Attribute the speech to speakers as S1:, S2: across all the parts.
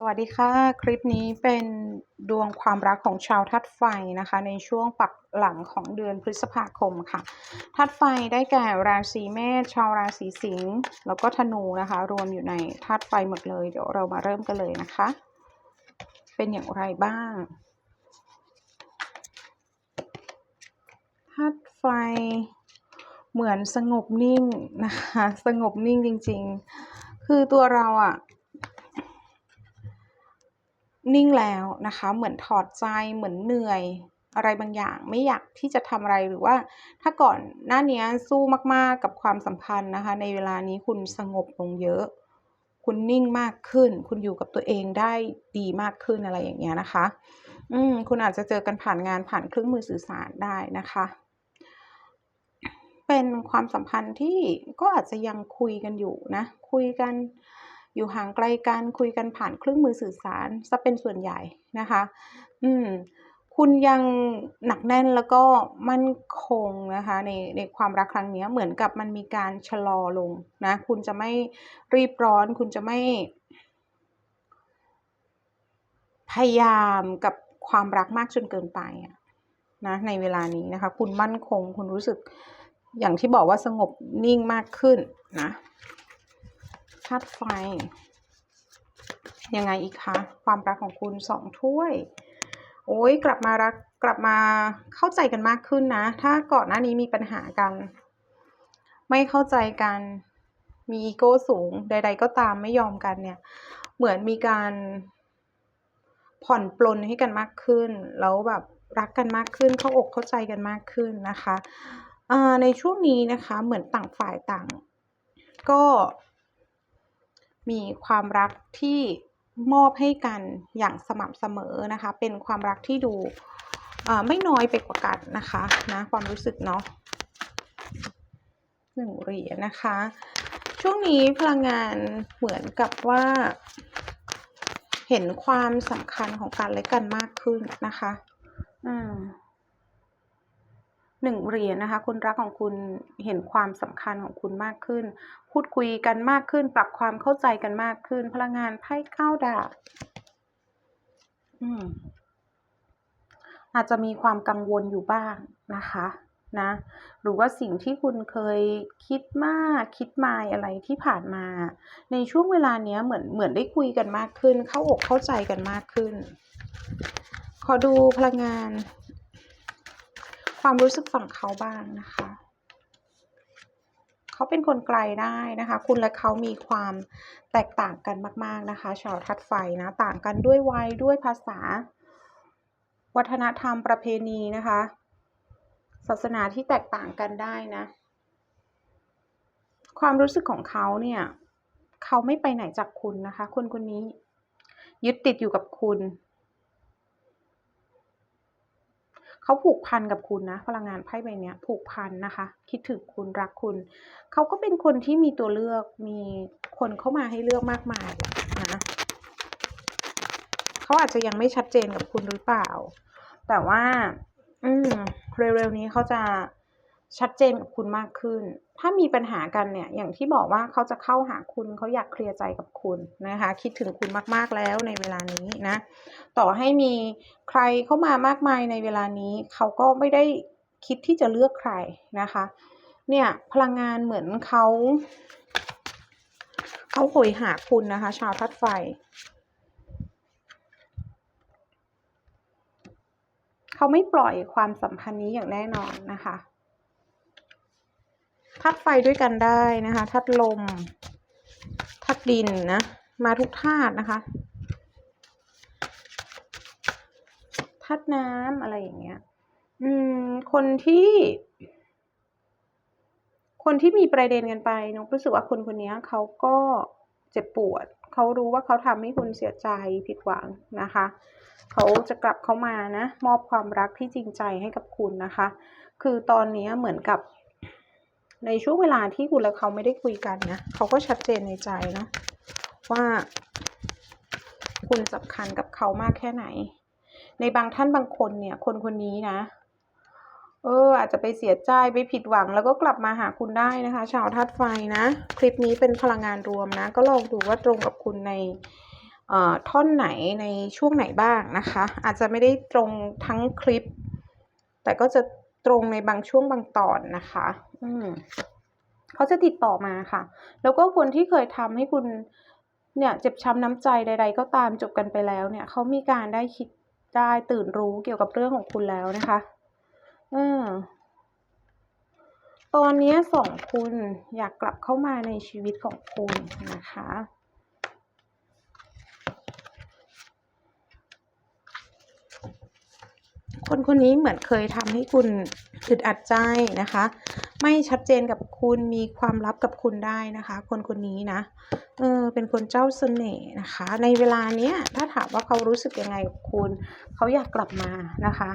S1: สวัสดีค่ะ คลิปนี้เป็นดวงความรักของชาวธาตุไฟนะคะ ในช่วงปักหลังของเดือนพฤษภาคมค่ะธาตุไฟได้แก่ราศีเมษชาวราศีสิงห์แล้วก็ธนูนะคะ รวมอยู่ในธาตุไฟหมดเลย เดี๋ยวเรามาเริ่มกันเลยนะคะ เป็นอย่างไรบ้างธาตุไฟเหมือนสงบนิ่งนะคะ สงบนิ่งจริง ๆ คือตัวเราอะ นิ่งแล้วนะคะ เหมือนถอดใจเหมือนเหนื่อยอะไรบางอย่างไม่อยากที่จะทำอะไรหรือว่า ถ้าก่อนหน้านี้สู้มากๆกับความสัมพันธ์นะคะ ในเวลานี้คุณสงบลงเยอะ คุณนิ่งมากขึ้น คุณอยู่กับตัวเองได้ดีมากขึ้นอะไรอย่างเงี้ยนะคะ อืมคุณอาจจะเจอกันผ่านงานผ่านเครื่องมือสื่อสารได้นะคะ เป็นความสัมพันธ์ที่ก็อาจจะยังคุยกันอยู่นะ คุยกัน อยู่ห่างไกลกันคุยกันผ่านเครื่องมือสื่อสารซะเป็นส่วนใหญ่นะคะ อืมคุณยังหนักแน่นแล้วก็มั่นคงนะคะในในความรักครั้งนี้เหมือนกับมันมีการชะลอลงนะคุณจะไม่รีบร้อน คุณจะไม่ พยายามกับความรักมากจนเกินไปนะในเวลานี้นะคะ คุณมั่นคง คุณรู้สึกอย่างที่บอกว่าสงบนิ่งมากขึ้นนะ ธาตุไฟ ยังไงอีกคะ ความรักของคุณสองถ้วย โอ้ยกลับมารักกลับมาเข้าใจกันมากขึ้นนะ ถ้าก่อนหน้านี้มีปัญหากัน ไม่เข้าใจกัน มีอีโก้สูง ใด ๆ ก็ตามไม่ยอมกันเนี่ย เหมือนมีการผ่อนปลนให้กันมากขึ้น แล้วแบบรักกันมากขึ้น เข้าอกเข้าใจกันมากขึ้นนะคะในช่วงนี้นะคะ เหมือนต่างฝ่ายต่าง ก็ มีความรักที่มอบให้กันอย่างสม่ำเสมอนะคะ เป็นความรักที่ดูไม่น้อยไปกว่ากันนะคะนะความรู้สึกเนาะหนึ่งเหรียญนะคะ ช่วงนี้พลังงานเหมือนกับว่า เห็นความสำคัญของการและกันมากขึ้นนะคะ อืม หนึ่งเหรียญนะคะคนรักของคุณเห็นความสำคัญของคุณมากขึ้น พูดคุยกันมากขึ้น ปรับความเข้าใจกันมากขึ้น พลังงานไพ่เก้าดาบอืมอาจจะมีความกังวลอยู่บ้างนะคะนะหรือว่าสิ่งที่คุณเคยคิดมากคิดมาอะไรที่ผ่านมา ในช่วงเวลาเนี้ยเหมือนเหมือนได้คุยกันมากขึ้น เข้าอกเข้าใจกันมากขึ้น ขอดูพลังงาน ความรู้สึกฝั่งเขาบ้างนะคะ เขาเป็นคนไกลได้นะคะ คุณและเขามีความแตกต่างกันมาก ๆนะคะ ชาวทัดไฟนะต่างกันด้วยวัยด้วยภาษา วัฒนธรรมประเพณีนะคะ ศาสนาที่แตกต่างกันได้นะ ความรู้สึกของเขาเนี่ยเขาไม่ไปไหนจากคุณนะคะ คนคนนี้ยึดติดอยู่กับคุณ เขาผูกพันกับคุณนะ พลังงานไพ่ใบนี้ผูกพันนะคะ คิดถึงคุณรักคุณ เขาก็เป็นคนที่มีตัวเลือกมีคนเข้ามาให้เลือกมากมายนะเขาอาจจะยังไม่ชัดเจนกับคุณหรือเปล่า แต่ว่า อืมเร็วๆนี้เขาจะ ชัดเจนกับคุณมากขึ้น ถ้ามีปัญหากันเนี่ยอย่างที่บอกว่าเขาจะเข้าหาคุณเขาอยากเคลียร์ใจกับคุณนะคะ คิดถึงคุณมากๆแล้วในเวลานี้นะ ต่อให้มีใครเข้ามามากมายในเวลานี้ เขาก็ไม่ได้คิดที่จะเลือกใครนะคะ เนี่ยพลังงานเหมือนเขาเขาโหยหาคุณนะคะ ชาวทัดไฟเขาไม่ปล่อยความสัมพันธ์นี้อย่างแน่นอนนะคะ ทัดไฟด้วยกันได้นะคะทัดลมทัดดินนะ มาทุกธาตุนะคะทัดน้ำอะไรอย่างเงี้ย อืม คนที่ คนที่มีประเด็นกันไปนกรู้สึกว่าคนคนนี้เขาก็เจ็บปวด เขารู้ว่าเขาทำให้คุณเสียใจผิดหวังนะคะ เขาจะกลับเข้ามานะ มอบความรักที่จริงใจให้กับคุณนะคะ คือตอนนี้เหมือนกับ ในช่วงเวลาที่คุณและเขาไม่ได้คุยกันนะเขาก็ชัดเจนในใจเนาะว่า คุณสำคัญกับเขามากแค่ไหน ในบางท่านบางคนเนี่ย คนคนนี้นะ เออ อาจจะไปเสียใจไปผิดหวังแล้วก็กลับมาหาคุณได้นะคะ ชาวธาตุไฟนะ คลิปนี้เป็นพลังงานรวมนะ ก็ลองดูว่าตรงกับคุณในท่อนไหนในช่วงไหนบ้างนะคะ อาจจะไม่ได้ตรงทั้งคลิป แต่ก็จะ ตรงในบางช่วงบางตอนนะคะ อืมเขาจะติดต่อมาค่ะ แล้วก็คนที่เคยทำให้คุณเนี่ยเจ็บช้ำน้ำใจใด ๆ ก็ตามจบกันไปแล้วเนี่ยเขามีการได้คิดได้ตื่นรู้เกี่ยวกับเรื่องของคุณแล้วนะคะเออตอนนี้สองคุณอยากกลับเข้ามาในชีวิตของคุณนะคะ คนคนนี้เหมือนเคยทำให้คุณอึดอัดใจนะคะ ไม่ชัดเจนกับคุณมีความลับกับคุณได้นะคะ คนคนนี้นะเออเป็นคนเจ้าเสน่ห์นะคะ ในเวลาเนี้ยถ้าถามว่าเขารู้สึกยังไงกับคุณ เขาอยากกลับมานะคะ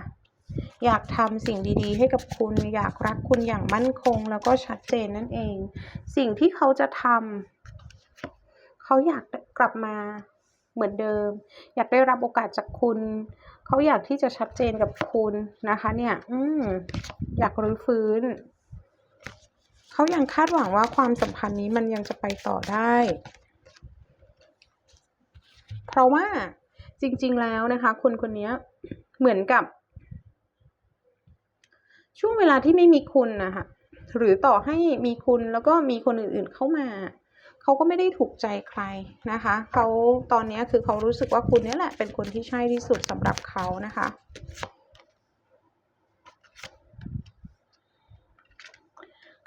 S1: อยากทำสิ่งดีๆ ให้กับคุณอยากรักคุณอย่างมั่นคง แล้วก็ชัดเจนนั่นเอง สิ่งที่เขาจะทำเขาอยากกลับมา เหมือนเดิม อยากได้รับโอกาสจากคุณ เขาอยากที่จะชัดเจนกับคุณนะคะ เนี่ย อืมอยากรื้อฟื้น เขายังคาดหวังว่าความสัมพันธ์นี้มันยังจะไปต่อได้ เพราะว่าจริง ๆ แล้วนะคะ คนคนนี้เหมือนกับ ช่วงเวลาที่ไม่มีคุณนะคะหรือต่อให้มีคุณแล้วก็มีคนอื่น ๆเข้ามา เขาก็ไม่ได้ถูกใจใครนะคะเขาตอนนี้คือเขารู้สึกว่าคุณนี่แหละเป็นคนที่ใช่ที่สุดสำหรับเขานะคะ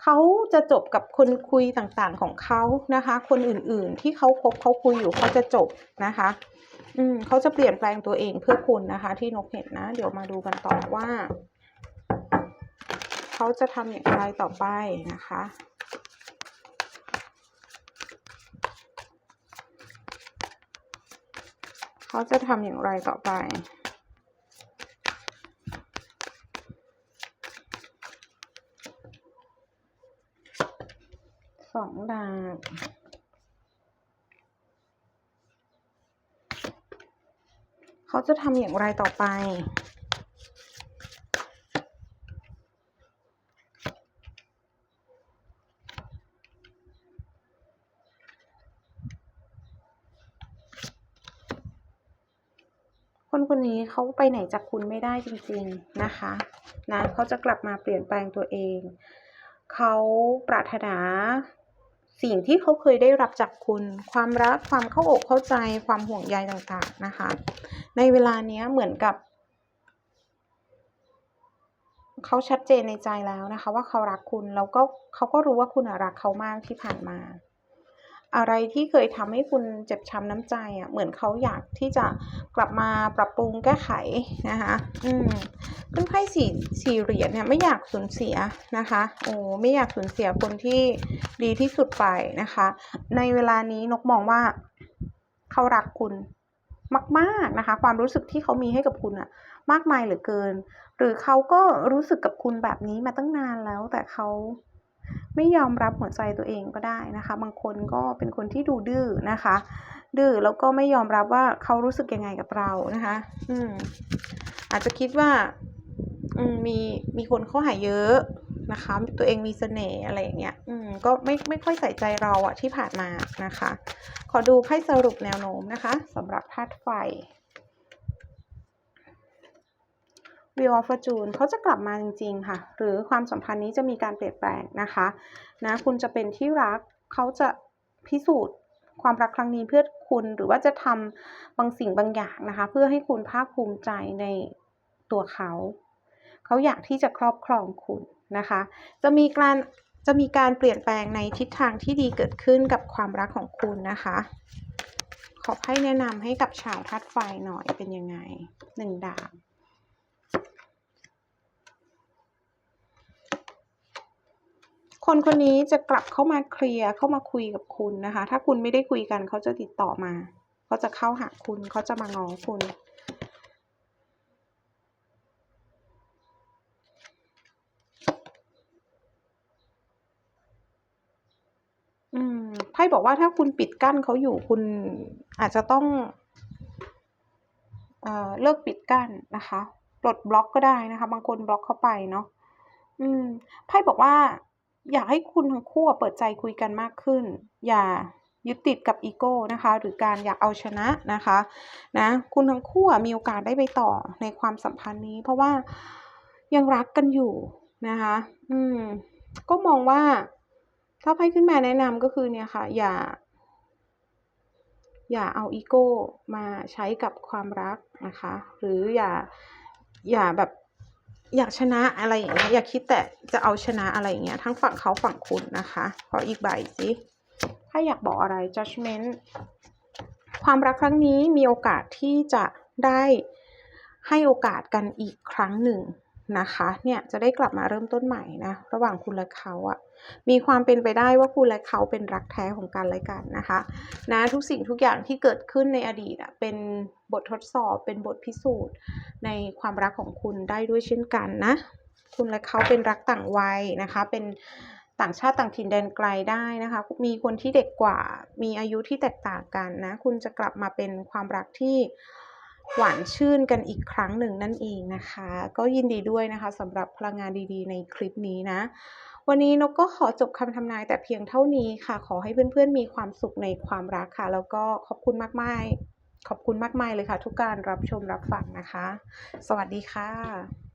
S1: เขาจะจบกับคนคุยต่างๆของเขานะคะ คนอื่นๆที่เขาคบเขาคุยอยู่เขาจะจบนะคะ อืมเขาจะเปลี่ยนแปลงตัวเองเพื่อคุณนะคะ ที่นกเห็นนะ เดี๋ยวมาดูกันต่อว่า เขาจะทำอย่างไรต่อไปนะคะ เขาจะทำอย่างไรต่อไป สองดาบเขาจะทำอย่างไรต่อไป คนคนนี้เขาไปไหนจากคุณไม่ได้จริงๆนะคะนะเขาจะกลับมาเปลี่ยนแปลงตัวเอง เขาปรารถนาสิ่งที่เขาเคยได้รับจากคุณ ความรักความเข้าอกเข้าใจความห่วงใยต่างๆนะคะ ในเวลาเนี้ยเหมือนกับ เขาชัดเจนในใจแล้วนะคะ ว่าเขารักคุณแล้วก็เขาก็รู้ว่าคุณรักเขามากที่ผ่านมา อะไรที่เคยทำให้คุณเจ็บช้ำน้ำใจอะเหมือนเขาอยากที่จะกลับมาปรับปรุงแก้ไขนะคะอืมขึ้นไพ่สี่สี่เหรียญเนี่ยไม่อยากสูญเสียนะคะโอ้ไม่อยากสูญเสียคนที่ดีที่สุดไปนะคะ ในเวลานี้นกมองว่าเขารักคุณมากๆนะคะ ความรู้สึกที่เขามีให้กับคุณอะมากมายเหลือเกิน หรือเขาก็รู้สึกกับคุณแบบนี้มาตั้งนานแล้วแต่เขา ไม่ยอมรับหัวใจตัวเองก็ได้นะคะ บางคนก็เป็นคนที่ดูดื้อนะคะ ดื้อแล้วก็ไม่ยอมรับว่าเขารู้สึกยังไงกับเรานะคะ อืม อาจจะคิดว่า อืมมีมีคนเข้าหาเยอะนะคะ ตัวเองมีเสน่ห์อะไรอย่างเงี้ย อืม ก็ไม่ไม่ค่อยใส่ใจเราอะที่ผ่านมานะคะ ขอดูไพ่สรุปแนวโน้มนะคะสำหรับธาตุไฟ Wheel of Fortune เขาจะกลับมาจริง ๆ ค่ะ หรือความสัมพันธ์นี้จะมีการเปลี่ยนแปลงนะคะนะคุณจะเป็นที่รักเขาจะพิสูจน์ความรักครั้งนี้เพื่อคุณหรือว่าจะทำบางสิ่งบางอย่างนะคะ เพื่อให้คุณภาคภูมิใจในตัวเขา เขาอยากที่จะครอบครองคุณนะคะ จะมีการจะมีการเปลี่ยนแปลงในทิศทางที่ดีเกิดขึ้นกับความรักของคุณนะคะ ขอให้แนะนำให้กับชาวธาตุไฟหน่อยเป็นยังไงหนึ่งดาบ คนคนนี้จะกลับเข้ามาเคลียร์เข้ามาคุยกับคุณนะคะ ถ้าคุณไม่ได้คุยกันเขาจะติดต่อมาเขาจะเข้าหาคุณเขาจะมางอคุณ อืมไพ่บอกว่าถ้าคุณปิดกั้นเขาอยู่คุณอาจจะต้องเอ่อเลิกปิดกั้นนะคะปลดบล็อกก็ได้นะคะ บางคนบล็อกเข้าไปเนาะอืมไพ่บอกว่า อยากให้คุณทั้งคู่เปิดใจคุยกันมากขึ้น อย่ายึดติดกับอีโก้นะคะ หรือการอยากเอาชนะนะคะนะคุณทั้งคู่มีโอกาสได้ไปต่อในความสัมพันธ์นี้ เพราะว่ายังรักกันอยู่นะคะ อืม ก็มองว่า ถ้าไพ่ขึ้นมาแนะนำก็คือเนี่ยค่ะ อย่า อย่าเอาอีโก้มาใช้กับความรักนะคะ หรืออย่าอย่าแบบ อยากชนะอะไรอย่างเงี้ยอยากคิดแต่จะเอาชนะอะไรอย่างเงี้ยทั้งฝั่งเขาฝั่งคุณนะคะขออีกใบสิถ้าอยากบอกอะไร judgment ความรักครั้งนี้มีโอกาสที่จะได้ให้โอกาสกันอีกครั้งหนึ่ง นะคะเนี่ยจะได้กลับมาเริ่มต้นใหม่นะระหว่างคุณและเขาอะมีความเป็นไปได้ว่าคุณและเขาเป็นรักแท้ของกันและกันนะคะนะทุกสิ่งทุกอย่างที่เกิดขึ้นในอดีตอะเป็นบททดสอบเป็นบทพิสูจน์ ในความรักของคุณได้ด้วยเช่นกันนะคุณและเขาเป็นรักต่างวัยนะคะเป็นต่างชาติต่างถิ่นแดนไกลได้นะคะ มีคนที่เด็กกว่า มีอายุที่แตกต่างกันนะ คุณจะกลับมาเป็นความรักที่ หวานชื่นกันอีกครั้งหนึ่งนั่นเองนะคะ ก็ยินดีด้วยนะคะสำหรับพลังงานดีๆ ในคลิปนี้นะ วันนี้นกก็ขอจบคำทำนายแต่เพียงเท่านี้ค่ะ ขอให้เพื่อนๆมีความสุขในความรักค่ะ แล้วก็ขอบคุณมากๆขอบคุณมากมายเลยค่ะ ทุกการรับชมรับฟังนะคะ สวัสดีค่ะ